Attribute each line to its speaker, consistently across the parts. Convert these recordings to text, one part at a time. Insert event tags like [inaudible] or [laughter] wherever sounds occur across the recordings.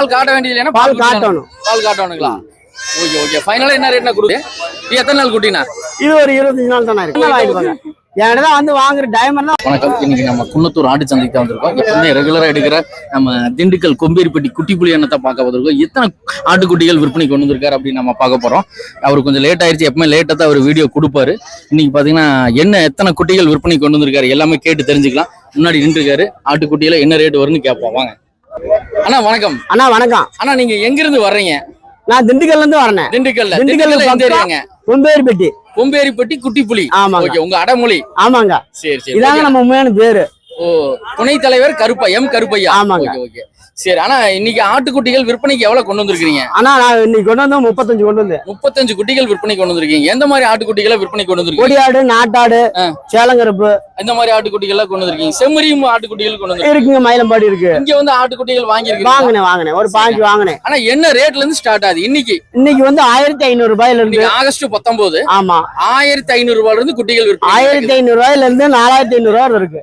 Speaker 1: பால் காட்ட வேண்டியது
Speaker 2: பால். காட்டணும்.
Speaker 1: பால் காட்டணுங்களா? Okay okay. ஃபைனலா என்ன ரேட்னா இது எத்தனை நாள் குட்டினா?
Speaker 2: இது ஒரு இருபத்தஞ்சு நாள் தானே இருக்கு. வாங்கிட்டு என்கிட்ட வந்து வாங்குற டைமண்ட்
Speaker 1: வணக்கம். இன்னைக்கு நம்ம குன்னத்தூர் ஆட்டு சந்தைக்கு தான் வந்திருக்கோம். எப்பவுமே ரெகுலரா எடுக்கிற நம்ம திண்டுக்கல் கொம்பேரிப்பட்டி குட்டி புலி எண்ணத்தை பார்க்க வந்திருக்கோம். எத்தனை ஆட்டுக்குட்டிகள் விற்பனை கொண்டு வந்திருக்காரு அப்படின்னு நம்ம பார்க்க போறோம். அவர் கொஞ்சம் லேட் ஆயிருச்சு. எப்பவுமே லேட்டா தான் அவர் வீடியோ கொடுப்பாரு. இன்னைக்கு பாத்தீங்கன்னா என்ன எத்தனை குட்டிகள் விற்பனை கொண்டு வந்திருக்காரு எல்லாமே கேட்டு தெரிஞ்சுக்கலாம். முன்னாடி நின்றுருக்காரு. ஆட்டுக்குட்டியில என்ன ரேட் வரும்னு கேட்போம். வாங்க. அண்ணா வணக்கம்.
Speaker 2: அண்ணா வணக்கம்.
Speaker 1: அண்ணா நீங்க எங்க இருந்து வர்றீங்க?
Speaker 2: நான் திண்டுக்கல்ல இருந்து வரேன்
Speaker 1: திண்டுக்கல்ல.
Speaker 2: திண்டுக்கல்ல
Speaker 1: திண்டுக்கல்ல எந்த
Speaker 2: பக்கம்.
Speaker 1: ஏரியாங்க
Speaker 2: கொம்பேரிப்பட்டி
Speaker 1: கொம்பேரிப்பட்டி குட்டி புலி
Speaker 2: ஆமாங்க.
Speaker 1: ஓகே உங்க அடமொழி.
Speaker 2: ஆமாங்க.
Speaker 1: சரி சரி
Speaker 2: இதாங்க. நம்ம உண்மையான பேரு.
Speaker 1: ஓ துணைத் தலைவர் கருப்பா எம் கருப்பையா?
Speaker 2: ஆமாங்க.
Speaker 1: Okay okay. சரி ஆனா இன்னைக்கு ஆட்டுக்குட்டிகள் விற்பனைக்கு எவ்வளவு கொண்டு வந்திருக்கீங்க
Speaker 2: அண்ணா நான் இன்னைக்கு கொண்டு வந்து முப்பத்தஞ்சு கொண்டு வந்து
Speaker 1: முப்பத்தஞ்சு குட்டிகள் விற்பனை கொண்டு வந்திருக்கீங்க எந்த மாதிரி ஆட்டுக்குட்டிகளை விற்பனை கொண்டு வந்திருக்கீங்க
Speaker 2: கொடியாடு நாட்டாடு. சேலங்கருப்பு.
Speaker 1: இந்த மாதிரி ஆட்டுக்குட்டிகள் கொண்டு வந்திருக்கீங்க? செம்மறியும் ஆட்டுக்குட்டிகள் கொண்டு வந்திருக்கீங்க.
Speaker 2: இருக்குங்க மயிலம்பாடி இருக்கு.
Speaker 1: இங்க வந்து ஆட்டுக்குட்டிகள் வாங்கியிருக்கீங்க.
Speaker 2: வாங்கினேன் வாங்கினேன். ஒரு பாஞ்சு வாங்கினேன்.
Speaker 1: ஆனா என்ன ரேட்ல இருந்து ஸ்டார்ட் ஆகுது? இன்னைக்கு?
Speaker 2: இன்னைக்கு வந்து ஆயிரத்தி ஐநூறு ரூபாயில இருந்து
Speaker 1: ஆகஸ்ட் பத்தொன்பது
Speaker 2: ஆமா.
Speaker 1: ஆயிரத்தி ஐநூறு ரூபாயில இருந்து குட்டிகள்
Speaker 2: ஆயிரத்தி ஐநூறு ரூபாயில இருந்து நாலாயிரத்தி ஐநூறு ரூபா வரை இருக்கு.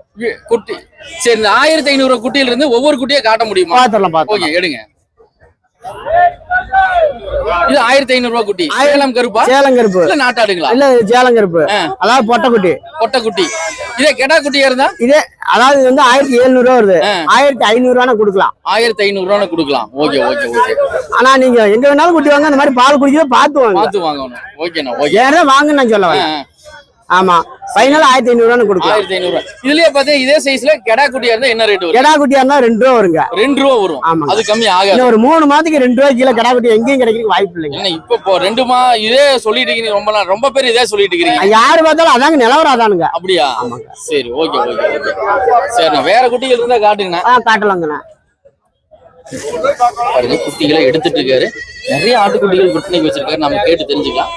Speaker 1: குட்டி சரி இந்த ஆயிரத்தி ஐநூறு குட்டியில இருந்து ஒவ்வொரு குட்டியை காட்ட முடியுமா?
Speaker 2: பாத்திரலாம்
Speaker 1: ஓகே எடுங்க. இது ஆயிரத்தி ஐநூறு ரூபாய் குட்டி. சேலம் கருப்பா?
Speaker 2: சேலங்கருப்பு.
Speaker 1: இல்ல நாட்டாடுங்களா?
Speaker 2: இல்ல சேலங்கருப்பு.
Speaker 1: ஆ.
Speaker 2: அதாவது பொட்டைக்குட்டி.
Speaker 1: கொட்டை குட்டி இதே கெடா குட்டியா இருந்தா?
Speaker 2: இதே அதாவது வந்து ஆயிரத்தி எழுநூறு ரூபா வருது. ஆயிரத்தி ஐநூறு ரூபா கொடுக்கலாம்.
Speaker 1: ஆயிரத்தி ஐநூறு ரூபாய் கொடுக்கலாம். Okay okay okay.
Speaker 2: ஆனா நீங்க எங்க வேணாலும் குட்டி வாங்க. அந்த மாதிரி பால் குடிக்கிறத பார்த்து வாங்க.
Speaker 1: பார்த்து வாங்கணும். ஓகேண்ணா ஓகே.
Speaker 2: வாங்க நான் சொல்ல வரேன். ஆமா. ஃபைனல் ஆயிரத்தி ஐநூறு ரூபா கொடுக்கலாம்.
Speaker 1: ஆயிரத்தி ஐநூறு இதுலயே பார்த்தா இதே சைஸ்ல கெடா குட்டியா இருந்தா என்ன ரேட்
Speaker 2: கெடா குட்டியா இருந்தா ரெண்டு ரூபா வருங்க.
Speaker 1: ரெண்டு ரூபா வரும்.
Speaker 2: ஆமாங்க.
Speaker 1: அது கம்மி ஆகாது.
Speaker 2: ஒரு மூணு மாதத்துக்கு ரெண்டு ரூபாய் கீழே கெடா குட்டி எங்கேயும் கிடைக்கிறதுக்கு வாய்ப்பு இல்லைங்க.
Speaker 1: இப்ப ரெண்டு மா இதே சொல்லிட்டு இருக்கீங்க ரொம்ப நாள் ரொம்ப பேர் இதே சொல்லிட்டு இருக்கிறீங்க
Speaker 2: யாரு பார்த்தாலும் அதாங்க நிலவரம் அதானுங்க
Speaker 1: அப்படியா சரி ஓகே ஓகே சரிண்ணா வேற குட்டிகள் இருந்தா காட்டுங்கண்ணா.
Speaker 2: காட்டலாங்கண்ணா.
Speaker 1: பாருங்க குட்டிகளை எடுத்துட்டு இருக்காரு. நிறைய ஆட்டுக்குட்டிகள் விற்பனைக்கு வச்சிருக்காரு. நம்ம கேட்டு தெரிஞ்சுக்கலாம்.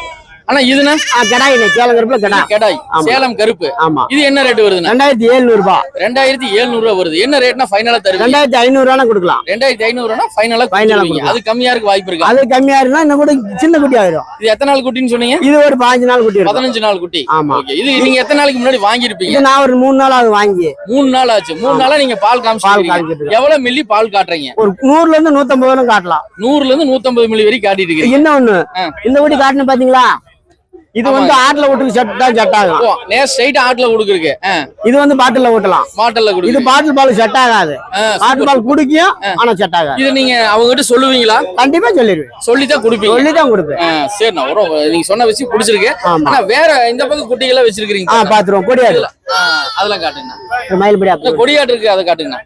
Speaker 1: ஆனா இதுனா
Speaker 2: ஆ கெடாயிண்ணே சேலங்கருப்புல கெடா
Speaker 1: கெடாய்.
Speaker 2: ஆமா.
Speaker 1: சேலம் கருப்பு.
Speaker 2: ஆமா.
Speaker 1: இது என்ன ரேட் வருதுண்ணா?
Speaker 2: ரெண்டாயிரத்தி எழுநூறு ரூபாய்
Speaker 1: ரெண்டாயிரத்தி எழுநூறு ரூபா வருது. என்ன ரேட்னா ஃபைனலா தருவீங்க?
Speaker 2: ரெண்டாயிரத்தி ஐநூறு ரூபா கொடுக்கலாம்.
Speaker 1: ரெண்டாயிரத்தி ஐநூறுனா ஃபைனலா
Speaker 2: Final ஆ
Speaker 1: கொடுத்துருவீங்க. அது கம்மியா இருக்கு வாய்ப்பு இருக்கா?
Speaker 2: அது கம்மியா இருந்தா இன்னும் கூட சின்ன குட்டி ஆயிரும்.
Speaker 1: இது எத்தனை நாள் குட்டின்னு சொன்னீங்க?
Speaker 2: இது ஒரு பாஞ்சு நாள் குட்டி
Speaker 1: பதினஞ்சு நாள் குட்டி.
Speaker 2: ஆமா.
Speaker 1: ஓகே இது நீங்க எத்தனை நாளைக்கு முன்னாடி வாங்கியிருப்பீங்க?
Speaker 2: நான் ஒரு மூணு நாள் ஆகுது வாங்கி.
Speaker 1: மூணு நாள் ஆச்சு. மூணு நாளா நீங்க பால்
Speaker 2: காமிச்சிட்டு
Speaker 1: எவ்வளவு மில்லி பால் காட்டுறீங்க?
Speaker 2: ஒரு நூறுல இருந்து நூத்தம்பது காட்டலாம்.
Speaker 1: நூறுல இருந்து நூத்தம்பது மில்லி வரைக்கும் காட்டிட்டு இருக்கீங்க
Speaker 2: இன்னொன்னு
Speaker 1: ஆ.
Speaker 2: இந்த குட்டி காட்டணும் பாத்தீங்களா? இது வந்து ஆட்டுல ஓட்டுக்கு செட் தான் செட் ஆகும்.
Speaker 1: நேர் ஸ்ட்ரைட் ஆட்ல கொடுக்குறக்கு
Speaker 2: இது வந்து பாட்டில ஓட்டலாம்
Speaker 1: மாட்டல்ல
Speaker 2: இது
Speaker 1: கொடுக்கு
Speaker 2: பாட்டில் பால் செட் ஆகாது. பாட்டில் பால் குடிக்கும் ஆனா செட் ஆகாது.
Speaker 1: இது நீங்க அவங்க கிட்ட சொல்லுவீங்களா?
Speaker 2: கண்டிப்பா சொல்லிடுவேன்.
Speaker 1: சொல்லித்தான் கொடுப்பீங்க.
Speaker 2: சொல்லி தான் கொடுப்பேன்
Speaker 1: சரிண்ணா ஒரு நீங்க சொன்ன விஷயம் பிடிச்சிருக்கு. ஆனா வேற இந்த பக்கம் குட்டிகளா வச்சிருக்கீங்க
Speaker 2: ஆ பாத்துருவோம். கொடியாடு.
Speaker 1: அதெல்லாம் காட்டுங்கண்ணா.
Speaker 2: மயில்படி
Speaker 1: கொடியாடு இருக்கு அதை காட்டுங்கண்ணா.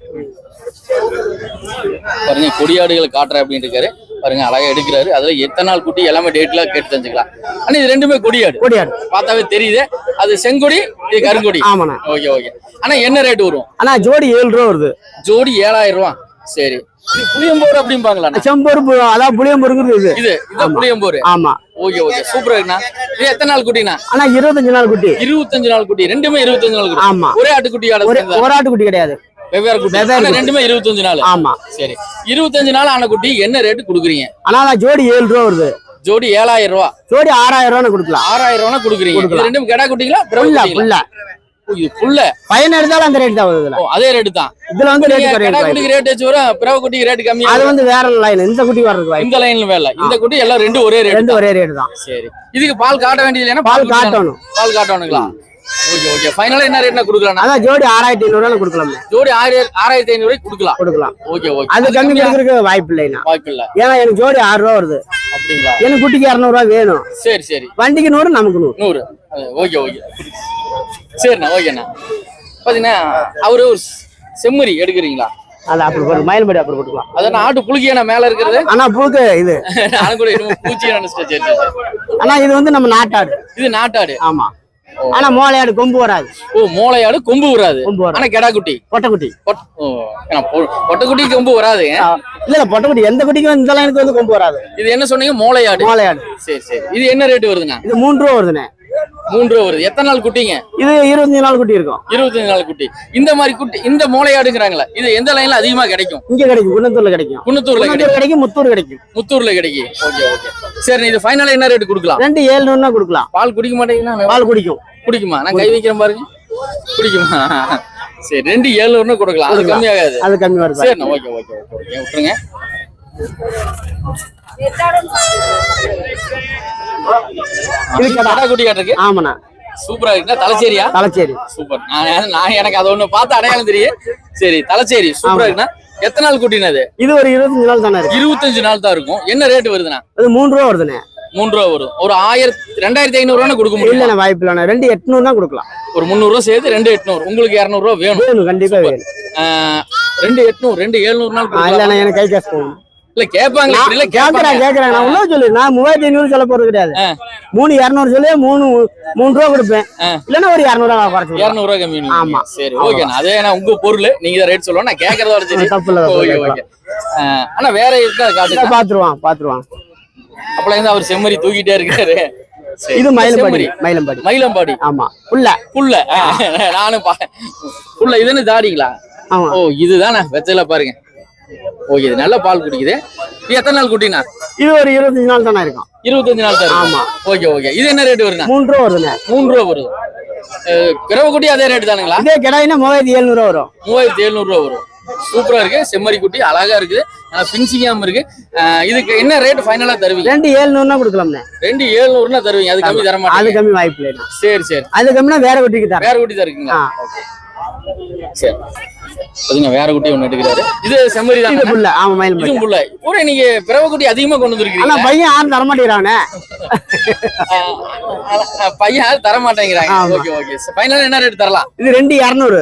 Speaker 1: பாருங்க கொடியாடுகள் காட்டுறேன் அப்படின்னு இருக்காரு. பாருங்க அழகா எடுக்கிறாரு. அதுல எத்தனை நாள் குட்டி எல்லாமே டேட்ல கேட்டு தெரிஞ்சுக்கலாம். ஆனா இது ரெண்டுமே கொடியாடு.
Speaker 2: கொடியாடு.
Speaker 1: பார்த்தாவே தெரியுது. அது செங்கொடி இது கருங்கொடி.
Speaker 2: ஆமாண்ணா.
Speaker 1: Okay okay. ஆனா என்ன ரேட் வரும்?
Speaker 2: ஆனா ஜோடி ஏழு ரூபா வருது.
Speaker 1: ஜோடி ஏழாயிரம் ரூபா. சரி. புளியம்போர் அப்படிம்பாங்களா
Speaker 2: செம்பருப்பு அதான் புளியம்பருங்கிறது இது.
Speaker 1: இது புளியம்போர்.
Speaker 2: ஆமா.
Speaker 1: Okay okay. சூப்பரா இருக்குண்ணா. இது எத்தனை நாள் குட்டிண்ணா?
Speaker 2: ஆனா இருபத்தஞ்சு நாள் குட்டி.
Speaker 1: இருபத்தஞ்சு நாள் குட்டி. ரெண்டுமே இருபத்தஞ்சு நாள் குட்டி.
Speaker 2: ஆமா.
Speaker 1: ஒரே ஆட்டுக்குட்டி
Speaker 2: ஒரு
Speaker 1: ஆட
Speaker 2: ஒரு ஆட்டு குட்டி கிடையாது.
Speaker 1: வெவ்வேறு குட்டி. ரெண்டுமே இருபத்தஞ்சு நாள்.
Speaker 2: ஆமா.
Speaker 1: சரி. இருபத்தஞ்சு நாள் ஆன குட்டி என்ன ரேட்டு கொடுக்குறீங்க?
Speaker 2: ஆனா நான் ஜோடி ஏழு ரூபா வருது.
Speaker 1: ஜோடி ஏழாயிரம் ரூபா.
Speaker 2: ஜோடி ஆறாயிரம் ரூபான்னு கொடுக்கலாம்.
Speaker 1: ஆறாயிரம் ரூபா கொடுக்குறீங்க. ரெண்டும் கடா குட்டிங்களா ஓ, இது
Speaker 2: பையன் எடுத்தாலும் அந்த ரேட் தான் வருது
Speaker 1: அதே ரேட்டு தான்.
Speaker 2: இதுல வந்து ரேட்
Speaker 1: கடா குட்டிக்கு ரேட் வச்சு வரும் பிறகு குட்டிக்கு ரேட் கம்மியா
Speaker 2: அது. வந்து வேற லைன் இந்த குட்டி வாய்ப்பு
Speaker 1: இந்த லைன்ல வேலை இந்த குட்டி எல்லாம் ரெண்டும் ஒரே ரேட்
Speaker 2: ரெண்டு ஒரே ரேட் தான்.
Speaker 1: சரி. இதுக்கு பால் காட்ட வேண்டியது இல்லைன்னா
Speaker 2: பால். காட்டணும்.
Speaker 1: பால் காட்டணுங்களா? ஓகே ஓகே ஃபைனலா என்ன ரேட்னா கொடுக்கலாம்
Speaker 2: அதான் ஜோடி ஆறாயிரத்தி ஐநூறு ரூபாய் கொடுக்கலாம்
Speaker 1: ஜோடி ஆயிரம் ஆறாயிரத்தி ஐநூறு கொடுக்கலாம்.
Speaker 2: கொடுக்கலாம்.
Speaker 1: ஓகே ஓகே
Speaker 2: அது கம்மி கொடுக்கறதுக்கு வாய்ப்பு இல்லைண்ணா.
Speaker 1: வாய்ப்பு இல்ல.
Speaker 2: ஏன்னா எனக்கு ஜோடி ஆறு ரூபா வருது.
Speaker 1: அப்படிங்களா?
Speaker 2: எனக்கு குட்டிக்கு இரநூறுவா வேணும்.
Speaker 1: சரி சரி.
Speaker 2: வண்டிக்கு நூறு நமக்கு நூறு.
Speaker 1: நூறு. ஓகே ஓகே சரிண்ணா ஓகேண்ணா பாத்தீங்கன்னா அவரு ஒரு செம்மறி எடுக்கிறீங்களா?
Speaker 2: அது அப்படி போட்டு மயில்படி அப்படி போட்டுக்கலாம்.
Speaker 1: அதான் ஆட்டு புழுக்கியா மேல இருக்கிறது?
Speaker 2: ஆனா புழுக்கு இது. [laughs]
Speaker 1: நானும் கூட பூச்சி.
Speaker 2: ஆனா இது வந்து நம்ம நாட்டாடு.
Speaker 1: இது நாட்டாடு.
Speaker 2: ஆமா. ஆனா மோளையாடு கொம்பு வராது.
Speaker 1: ஓ மோளையாடு கொம்பு வராது. ஆனா கெடா குட்டி.
Speaker 2: பொட்டைக்குட்டி.
Speaker 1: பொட்டைக்குட்டி கொம்பு வராது.
Speaker 2: இல்ல இல்ல பொட்டைக்குட்டி. எந்த குட்டிக்கும் இந்த லைனுக்கு வந்து கொம்பு வராது.
Speaker 1: இது என்ன சொன்னீங்க? மோளையாடு.
Speaker 2: மோளையாடு.
Speaker 1: சரி சரி. இது என்ன ரேட் வருதுண்ணா?
Speaker 2: இது மூணு ரூபா வருதுண்ணே.
Speaker 1: மூன்று வருது. எத்தனை நாள் குட்டிங்க?
Speaker 2: இது இருபத்தஞ்சு நாள் குட்டி இருக்கும்.
Speaker 1: இருபத்தஞ்சு நாள் குட்டி. இந்த மாதிரி குட்டி இந்த மோளையாடுங்கிறாங்களே இது எந்த லைன்ல அதிகமா கிடைக்கும்?
Speaker 2: இங்க கிடைக்கும் குன்னத்தூர்ல கிடைக்கும்.
Speaker 1: குன்னத்தூர்ல கிடைக்கும்.
Speaker 2: முத்தூர் கிடைக்கும்.
Speaker 1: முத்தூர்ல கிடைக்கும். Okay okay. சரி இது ஃபைனலா என்ன ரேட் கொடுக்கலாம்?
Speaker 2: ரெண்டு ஏழுநூறுனா கொடுக்கலாம்.
Speaker 1: பால் குடிக்க மாட்டீங்கன்னா
Speaker 2: பால் குடிக்கும்.
Speaker 1: குடிக்குமா? நான் கை வைக்கிறேன் பாருங்க. குடிக்குமா? சரி ரெண்டு ஏழுநூறுன்னு கொடுக்கலாம். அது கம்மியாகாது.
Speaker 2: அது கம்மி வருது.
Speaker 1: சரிண்ணா ஓகே ஓகே ஓகே ஓகே. விட்டுருங்க.
Speaker 2: இது ஆமாண்ணா.
Speaker 1: சூப்பரா இருக்குண்ணா தலைச்சேரியா?
Speaker 2: தலைச்சேரி.
Speaker 1: சூப்பர். நான் நான் எனக்கு அது ஒண்ணு பார்த்து அடையாளம் தெரியும் சரி தலைச்சேரி. சூப்பரா இருக்குண்ணா. எத்தனை நாள் குட்டினா அது
Speaker 2: இது ஒரு இருபத்தஞ்சு நாள் தானே
Speaker 1: இருபத்தஞ்சு நாள் தான் இருக்கும். என்ன ரேட் வருதுண்ணா?
Speaker 2: அது மூணு ரூபா வருதுண்ணே.
Speaker 1: மூணு ரூபா வரும். ஒரு ஆயிரத்தி ரெண்டாயிரத்தி ஐநூறு ரூபா கொடுக்க முடியும்.
Speaker 2: இல்லைண்ணே வாய்ப்பு ரெண்டு எட்நூறு தான் கொடுக்கலாம்.
Speaker 1: ஒரு முந்நூறு ரூபா சேர்த்து ரெண்டு எட்நூறு. உங்களுக்கு இரநூறு ரூபா வேணும்.
Speaker 2: கண்டிப்பா வேணும்.
Speaker 1: ரெண்டு எட்நூறு ரெண்டு எழுநூறு நாள்
Speaker 2: எனக்கு கை காசு போகணும்
Speaker 1: இல்ல கேட்பாங்க இப்படி இல்ல
Speaker 2: கேக்குறேன்
Speaker 1: கேட்கறாங்க
Speaker 2: கேக்குறேன். நான் உள்ள சொல்லு நான் மூவாயிரத்தி ஐநூறு சொல்ல போறது கிடையாது. மூணு இரநூறு சொல்லி மூணு மூணு ரூபா கொடுப்பேன். இல்லைன்னா ஒரு குறைச்சு
Speaker 1: இருநூறு ரூபா கம்மி பண்ணுவீங்க.
Speaker 2: ஆமா.
Speaker 1: சரி ஓகேண்ணா அதே நான் உங்க பொருள். நீங்க தான் ரேட் சொல்லுவோம் நான் கேட்கறதோட சரி.
Speaker 2: தப்பு இல்ல, தப்பு
Speaker 1: ஓகே. ஓகே. ஆனா வேற இருக்கா
Speaker 2: பாத்துருவான் பாத்துருவான்.
Speaker 1: அப்பல இருந்து அவர் செம்மறி தூக்கிட்டே இருக்காரு.
Speaker 2: இது மயிலம்பாடி. மயிலம்பாடி.
Speaker 1: மயிலம்பாடி.
Speaker 2: ஆமா. புள்ள
Speaker 1: ஆஹ், நானும் பா- புல்ல. இது என்ன தாடிங்களா ஓ இதுதானே. வெச்சல பாருங்க. ஓகே இது நல்ல பால் குடிக்குது. இது எத்தனை நாள் குட்டினா?
Speaker 2: இது ஒரு இருபத்தஞ்சு நாள் தானே இருக்கும்.
Speaker 1: இருபத்தஞ்சு நாள் தான்
Speaker 2: ஆமா.
Speaker 1: Okay okay. இது என்ன ரேட் வருதுண்ணா?
Speaker 2: மூணு ரூபா வருதுண்ணே.
Speaker 1: மூணு ரூபா வருது. பிறவை குட்டி அதே ரேட் தானுங்களா?
Speaker 2: இதே கிடாயினா மூவாயிரத்தி எழுநூறுவா வரும்.
Speaker 1: மூவாயிரத்தி எழுநூறு ரூபா வரும். சூப்பரா இருக்கு. செம்மறி குட்டி அழகா இருக்குது பின்சிக்காம இருக்கு. இதுக்கு என்ன ரேட் ஃபைனலா தருவீங்க?
Speaker 2: ரெண்டு ஏழுநூறுனா கொடுக்கலாம்ண்ணே.
Speaker 1: ரெண்டு ஏழுநூறுனா தருவீங்க. அது கம்மி தர
Speaker 2: அது
Speaker 1: மாட்டீங்க
Speaker 2: கம்மி வாய்ப்பு இல்லைண்ணா.
Speaker 1: சரி சரி.
Speaker 2: அது கம்மினா வேற குட்டிக்கு தரேன்.
Speaker 1: வேற குட்டி தான் இருக்குங்களா. சரி. பாத்தீங்க வேற குட்டி ஒண்ணு எடுக்கிறாரு. இது செம்மறி
Speaker 2: இது
Speaker 1: தான்
Speaker 2: புள்ள ஆமா மயிலம்பாடி
Speaker 1: இதுவும் புள்ள பூரா நீங்க பிறவை குட்டி அதிகமா கொண்டு
Speaker 2: ஆனா
Speaker 1: வந்திருக்கீங்க
Speaker 2: பையன் யாரும்
Speaker 1: பையன் யாரும் தர மாட்டேங்கிறாங்க. Okay okay. ஃபைனலா என்ன ரேட் தரலாம்?
Speaker 2: இது ரெண்டு இரநூறு.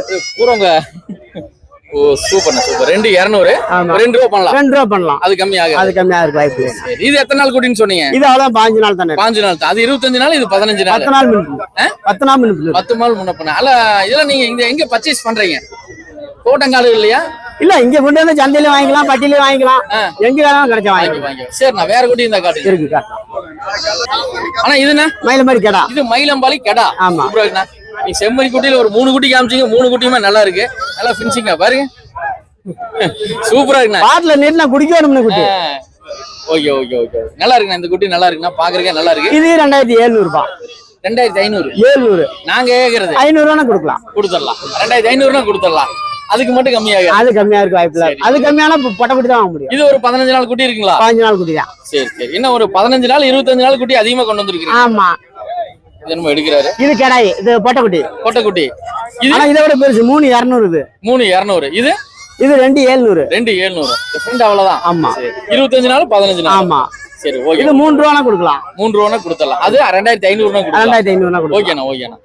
Speaker 1: ஓ சூப்பர்ண்ணா சூப்பர் ரெண்டு இரநூறு. ரெண்டு ரூபா பண்ணலாம்.
Speaker 2: ரெண்டு ரூபா பண்ணலாம்.
Speaker 1: அது கம்மி ஆகாது.
Speaker 2: அது கம்மியா இருக்கு வாய்ப்பு இல்லை.
Speaker 1: சரி. இது எத்தனை நாள் குட்டின்னு சொன்னீங்க?
Speaker 2: இது அவ்வளவு பாஞ்சு நாள் தானே. இருக்கு.
Speaker 1: பாஞ்சு நாள் தான். அது இருபத்தஞ்சு நாள் இது பதினஞ்சு நாள்?
Speaker 2: பத்து நாள்? பத்து நாள்
Speaker 1: பத்து நாள் முன்ன பண்ண. அல்ல இதெல்லாம் நீங்க இங்க எங்க பர்ச்சேஸ் பண்றீங்க? கோட்டங்காடு இல்லையா?
Speaker 2: இல்ல இங்க கொண்டு வந்து சந்தையில வாங்கிக்கலாம் பட்டியில வாங்கிக்கலாம். எங்க வேணாலும் கிடைச்சா
Speaker 1: வாங்கி
Speaker 2: வாங்கிக்கலாம்.
Speaker 1: வாங்கி சரி நான் வேற குட்டி இந்த காட்டுங்க
Speaker 2: இருக்கு
Speaker 1: ஆனா இதுண்ணா
Speaker 2: மயில மாதிரி கேடா.
Speaker 1: இது மயிலம்பாளி கெடா.
Speaker 2: ஆமா.
Speaker 1: நீ செம்மறி குட்டியில ஒரு மூணு குட்டி காமிச்சீங்க மூணு குட்டியுமே நல்லா இருக்கு. நல்லா ஃபினிஷிங்கா பாருங்க. சூப்பரா இருக்குண்ணா.
Speaker 2: பாட்டுல நீட்ல குடிக்க வேணும்னு குட்டி.
Speaker 1: Okay okay okay. நல்லா இருக்குண்ணா இந்த குட்டி நல்லா இருக்குண்ணா பாக்குறதுக்கே நல்லா இருக்கு.
Speaker 2: இது ரெண்டாயிரத்தி எழுநூறு ரூபாய்
Speaker 1: ரெண்டாயிரத்தி ஐநூறு.
Speaker 2: ஏழுநூறு
Speaker 1: நாங்க கேக்குறது.
Speaker 2: ஐநூறு ரூபா கொடுக்கலாம்.
Speaker 1: கொடுத்துடலாம். ரெண்டாயிரத்தி ஐநூறுனா கொடுத்துடலாம். அதுக்கு மட்டும் கம்மியாக
Speaker 2: அது கம்மியா இருக்கு வாய்ப்பு அது கம்மியான பொட்டை குட்டி தான் வாங்க முடியும்.
Speaker 1: இது ஒரு பதினஞ்சு நாள் குட்டி இருக்குங்களா?
Speaker 2: பாஞ்சு நாள் குட்டி தான்.
Speaker 1: சரி சரி. இன்னும் ஒரு பதினஞ்சு நாள் இருபத்தஞ்சு நாள் குட்டி அதிகமா கொண்டு வந்திருக்கீங்க
Speaker 2: ஆமா.
Speaker 1: நம்ம எடுக்கிறாரு.
Speaker 2: இது கெடாய். இது பொட்டை குட்டி.
Speaker 1: கொட்டை குட்டி. இது?
Speaker 2: இதை விட பெருசு. மூணு இரநூறு இது.
Speaker 1: மூணு இரநூறு. இது?
Speaker 2: இது ரெண்டு ஏழுநூறு.
Speaker 1: ரெண்டு எழுநூறு டிஃபரெண்ட் அவ்வளவுதான்.
Speaker 2: ஆமா.
Speaker 1: இருபத்தஞ்சு நாள் பதினஞ்சு நாள்.
Speaker 2: ஆமா.
Speaker 1: சரி ஓகே
Speaker 2: இது மூணு ரூபானா கொடுக்கலாம்.
Speaker 1: மூன்று ரூபா கொடுத்துடலாம். அது ரெண்டாயிரத்தி ஐநூறுனா
Speaker 2: ரெண்டாயிரத்தி ஐநூறுனா
Speaker 1: ஓகேண்ணா ஓகேண்ணா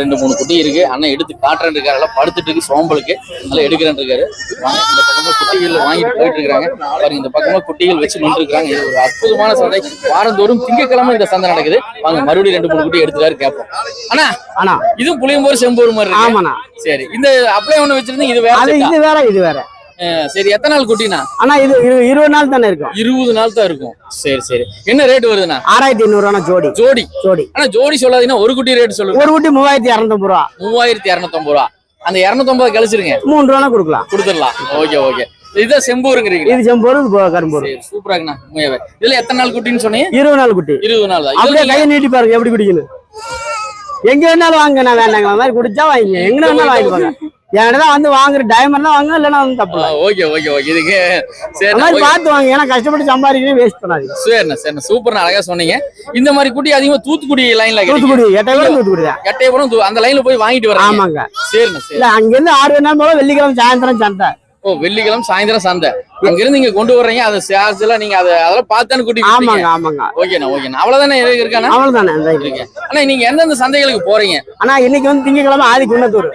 Speaker 1: ரெண்டு மூணு குட்டி இருக்கு. அண்ணன் எடுத்து காட்டுறேன் இருக்காரு. படுத்துட்டு இருக்கு. சோம்பலுக்கு. நல்லா எடுக்கிறேன் இருக்காரு. வாங்க இந்த பக்கமா குட்டிகள் வாங்கிட்டு போயிட்டு இருக்காங்க. பாருங்க இந்த பக்கமா குட்டிகள் வச்சு நின்று இருக்காங்க இது ஒரு அற்புதமான சந்தை. வாரந்தோறும் திங்கக்கிழமை இந்த சந்தை நடக்குது. வாங்க மறுபடியும் ரெண்டு மூணு குட்டி எடுத்துக்காரு கேட்போம். அண்ணா
Speaker 2: ஆனா
Speaker 1: இதுவும் புளியம்போர் செம்போர் மாதிரி
Speaker 2: ஆமாண்ணா.
Speaker 1: சரி இந்த அப்படியே ஒண்ணு வச்சிருந்தீங்க இது வேற?
Speaker 2: இது வேற இது வேற.
Speaker 1: சரி எத்தனை நாள் குட்டினா
Speaker 2: ஆனா இது இரு- இருபது நாள் தானே இருக்கும்.
Speaker 1: இருபது நாள் தான் இருக்கும். சரி சரி. என்ன ரேட் வருதுண்ணா?
Speaker 2: ஆறாயிரத்தி ஐநூறு ரூபா ஜோடி.
Speaker 1: ஜோடி.
Speaker 2: ஜோடி.
Speaker 1: ஆனா ஜோடி சொல்லாதீங்கன்னா ஒரு குட்டி ரேட் சொல்லுங்க.
Speaker 2: ஒரு குட்டி மூவாயிரத்தி இரநூத்தம்பது ரூபா.
Speaker 1: மூவாயிரத்தி இரநூத்தம்பது ரூபா. அந்த இரநூத்தம்பது கழிச்சிருங்க.
Speaker 2: மூணு ரூபா கொடுக்கலாம்.
Speaker 1: கொடுத்துடலாம். Okay okay. இதுதான் செம்பூருங்கிறீங்க.
Speaker 2: இது செம்போரு கரும்போரு.
Speaker 1: சரி சூப்பரா இருக்குண்ணா உண்மையாவே. இதுல எத்தனை நாள் குட்டின்னு சொன்னீங்க?
Speaker 2: இருபது நாள் குட்டி.
Speaker 1: இருபது நாள்? தான்
Speaker 2: அப்படியே கையை நீட்டி பாருங்க எப்படி குடிக்கணும். எங்க வேணாலும் வாங்க நான் வேண்டாங்க மாதிரி குடிச்சா வாங்கிங்க எங்க வேணாலும் வாங்கிப்பாங்க என்கிட்ட வந்து வாங்குற டைமண்ட் தான் வாங்க இல்லைன்னா வந்து தப்பு.
Speaker 1: ஓகே ஓகே ஓகே இதுக்கு சரி
Speaker 2: மாதிரி பார்த்து வாங்க. ஏன்னா கஷ்டப்பட்டு சம்பாதிக்கணும் வேஸ்ட் பண்ணாதீங்க.
Speaker 1: சரிண்ணா சரிண்ணா. சூப்பர்ண்ணா அழகா சொன்னீங்க. இந்த மாதிரி குட்டி அதிகமா தூத்துக்குடி லைன்ல
Speaker 2: தூத்துக்குடி எட்டயபுரம் தூத்துக்குடி
Speaker 1: எட்டயபுரம் அந்த லைன்ல போய் வாங்கிட்டு வரேன்.
Speaker 2: ஆமாங்க.
Speaker 1: சரிண்ணா சரி.
Speaker 2: இல்ல அங்கிருந்து ஆறு மணி நேரம் போல வெள்ளிக்கிழமை சாயந்தரம் சந்தை.
Speaker 1: ஓ வெள்ளிக்கிழமை சாயந்தரம் சந்தை. அங்க இருந்து நீங்க கொண்டு வர்றீங்க அதை சார்ஜ் எல்லாம் நீங்க அதை அதெல்லாம் பார்த்தானு குட்டி
Speaker 2: ஆமாங்க ஆமாங்க.
Speaker 1: ஓகேண்ணா ஓகேண்ணா. அவ்வளவுதானே இருக்கு- இருக்காண்ணா?
Speaker 2: அவ்வளவுதானே
Speaker 1: அண்ணா நீங்க எந்தெந்த சந்தைகளுக்கு போறீங்க?
Speaker 2: ஆனா இன்னைக்கு வந்து திங்கக்கிழமை ஆதி குன்னத்தூர்.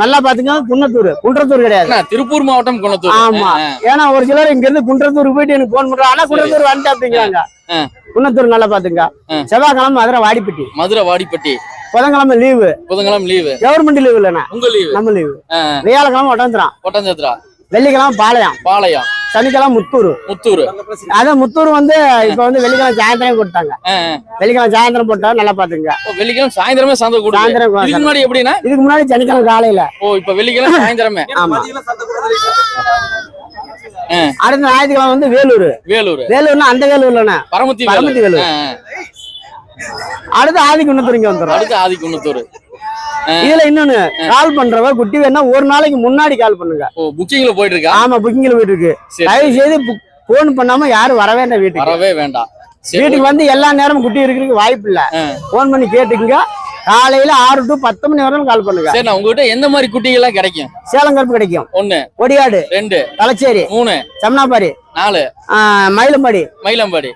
Speaker 2: நல்லா பாத்துங்க குன்னத்தூர் குன்றத்தூர் கிடையாது.
Speaker 1: திருப்பூர் மாவட்டம் குணத்தூர்
Speaker 2: ஆமா. ஏன்னா ஒரு சிலர் இங்க இருந்து குன்றத்தூருக்கு போயிட்டு எனக்கு போன் பண்றாங்க. ஆனா குன்றத்தூர் வந்துட்டு அப்படிங்கிறாங்க. குன்னத்தூர் நல்லா பாத்துங்க. செவ்வாய்க்கிழமை மதுரை வாடிப்பட்டி.
Speaker 1: மதுரை வாடிப்பட்டி.
Speaker 2: புதன்கிழமை லீவு
Speaker 1: புதன்கிழமை லீவு
Speaker 2: கவர்மெண்ட் லீவு இல்லைண்ணா.
Speaker 1: உங்க லீவு
Speaker 2: நம்ம லீவு வியாழக்கிழமை ஒட்டந்துறான்
Speaker 1: ஒட்டஞ்சத்திரா
Speaker 2: வெள்ளிக்கிழமை பாளையம்.
Speaker 1: பாளையம்.
Speaker 2: சனிக்கிழமை முத்தூர்.
Speaker 1: முத்தூர்.
Speaker 2: அதான் முத்தூர் வந்து இப்ப வந்து வெள்ளிக்கிழமை சாயந்தரம் போட்டாங்க வெள்ளிக்கிழமை சாயந்தரம் போட்டா நல்லா பாத்துங்க
Speaker 1: வெள்ளிக்கிழமை சாயந்தரமே சந்தை கூடுது.
Speaker 2: சாயந்தரம்
Speaker 1: இதுக்கு முன்னாடி எப்படின்னா
Speaker 2: இதுக்கு முன்னாடி சனிக்கிழமை காலையில.
Speaker 1: ஓ இப்ப வெள்ளிக்கிழமை சாயந்தரமே.
Speaker 2: ஆமா. அடுத்த ஞாயிற்றுக்கிழமை வந்து வேலூர்.
Speaker 1: வேலூர்.
Speaker 2: வேலூர்னா அந்த வேலூர்லண்ணே.
Speaker 1: பரமத்தி
Speaker 2: பரமத்தி
Speaker 1: வேலூர்.
Speaker 2: அடுத்து ஆதி குன்னத்தூர் இங்க வந்துடும்
Speaker 1: அடுத்து ஆதி குணத்தூர்
Speaker 2: இதுல இன்னொன்னு கால் பண்றவ குட்டி வேணா ஒரு நாளைக்கு முன்னாடி கால் பண்ணுங்க.
Speaker 1: புக்கிங்ல போயிட்டு இருக்கா
Speaker 2: ஆமா புக்கிங்ல போயிட்டு இருக்கு தயவு செய்து போன் பண்ணாம யாரும் வர வேண்டாம் வீட்டுக்கு.
Speaker 1: வரவே வேண்டாம்.
Speaker 2: வீட்டுக்கு வந்து எல்லா நேரமும் குட்டி இருக்கிறதுக்கு வாய்ப்பு இல்ல. போன் பண்ணி கேட்டுக்குங்க. காலையில ஆறு டு பத்து மணி வரைக்கும் கால் பண்ணுங்க.
Speaker 1: சரி உங்ககிட்ட எந்த மாதிரி குட்டிகள் கிடைக்கும்?
Speaker 2: சேலம் கருப்பு கிடைக்கும்.
Speaker 1: ஒண்ணு
Speaker 2: ஒடியாடு
Speaker 1: ரெண்டு
Speaker 2: தலைச்சேரி
Speaker 1: மூணு
Speaker 2: சம்னாபாரி
Speaker 1: நாலு.
Speaker 2: மயிலம்பாடி.
Speaker 1: மயிலம்பாடி.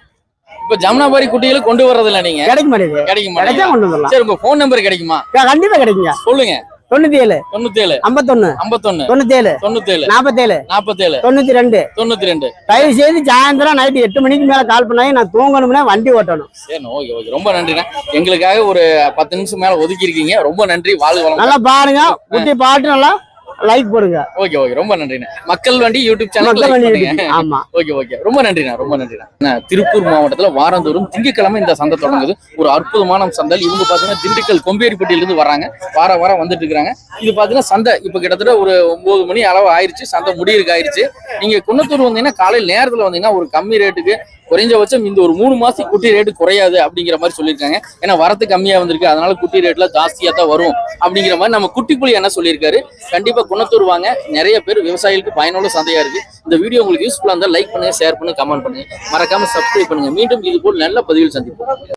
Speaker 1: இப்ப ஜமுனாபாரி குட்டிகளை கொண்டு வர்றது இல்ல நீங்க
Speaker 2: கிடைக்க மாட்டேங்குது
Speaker 1: கிடைக்க மாட்டேங்குது
Speaker 2: கொண்டு வந்துடலாம்
Speaker 1: சரி உங்க போன் நம்பர் கிடைக்குமா?
Speaker 2: கண்டிப்பா கிடைக்குங்க
Speaker 1: சொல்லுங்க.
Speaker 2: தொண்ணூத்தி ஏழு
Speaker 1: தொண்ணூத்தி ஏழு
Speaker 2: ஐம்பத்தொன்னு.
Speaker 1: ஐம்பத்தொன்னு.
Speaker 2: தொண்ணூத்தி ஏழு
Speaker 1: தொண்ணூத்தி ஏழு
Speaker 2: நாற்பத்தேழு
Speaker 1: நாற்பத்தி ஏழு
Speaker 2: தொண்ணூத்தி ரெண்டு
Speaker 1: தொண்ணூத்தி ரெண்டு
Speaker 2: தயவு செய்து சாயந்தரம் நைட்டு எட்டு மணிக்கு மேல கால் பண்ணாங்க நான் தூங்கணும்னா வண்டி ஓட்டணும்.
Speaker 1: சரி ஓகே ஓகே ரொம்ப நன்றிண்ணா. எங்களுக்காக ஒரு பத்து நிமிஷம் மேல ஒதுக்கி இருக்கீங்க ரொம்ப நன்றி. வாழ்க
Speaker 2: நல்லா பாருங்க. குட்டி பாட்டு நல்லா லைக் போடுங்க.
Speaker 1: Okay okay. ரொம்ப நன்றிண்ணா. மக்கள் வண்டி யூடியூப் சேனல் பண்ணுங்க.
Speaker 2: ஆமா.
Speaker 1: Okay okay. ரொம்ப நன்றிண்ணா ரொம்ப நன்றிண்ணா. திருப்பூர் மாவட்டத்துல வாரந்தோறும் திங்கட்கிழமை இந்த சந்தை தொடங்குது. ஒரு அற்புதமான சந்தை. இவங்க பாத்தீங்கன்னா திண்டுக்கல் கொம்பேரிப்பட்டியில இருந்து வராங்க. வார வாரம் வந்துட்டு இருக்காங்க இது பாத்தீங்கன்னா சந்தை. இப்ப கிட்டத்தட்ட ஒரு ஒன்பது மணி அளவு ஆயிருச்சு. சந்தை முடியிருக்கு ஆயிருச்சு. நீங்க குன்னத்தூர் வந்தீங்கன்னா காலையில் நேரத்துல வந்தீங்கன்னா ஒரு கம்மி ரேட்டுக்கு குறைஞ்சபட்சம் இந்த ஒரு மூணு மாசத்துக்கு குட்டி ரேட்டு குறையாது அப்படிங்கிற மாதிரி சொல்லியிருக்காங்க. ஏன்னா வரத்து கம்மியா வந்திருக்கு. அதனால குட்டி ரேட்ல ஜாஸ்தியா தான் வரும் அப்படிங்கிற மாதிரி நம்ம குட்டி புலி என்ன சொல்லியிருக்காரு. கண்டிப்பா குன்னத்தூர் வாங்க. நிறைய பேர் விவசாயிகளுக்கு பயனுள்ள சந்தையா இருக்கு. இந்த வீடியோ உங்களுக்கு யூஸ்ஃபுல்லா இருந்தால் லைக் பண்ணுங்க ஷேர் பண்ணுங்க கமெண்ட் பண்ணுங்க. மறக்காம சப்ஸ்கிரைப் பண்ணுங்க. மீண்டும் இது போல் நல்ல பதிவில் சந்திப்போம்.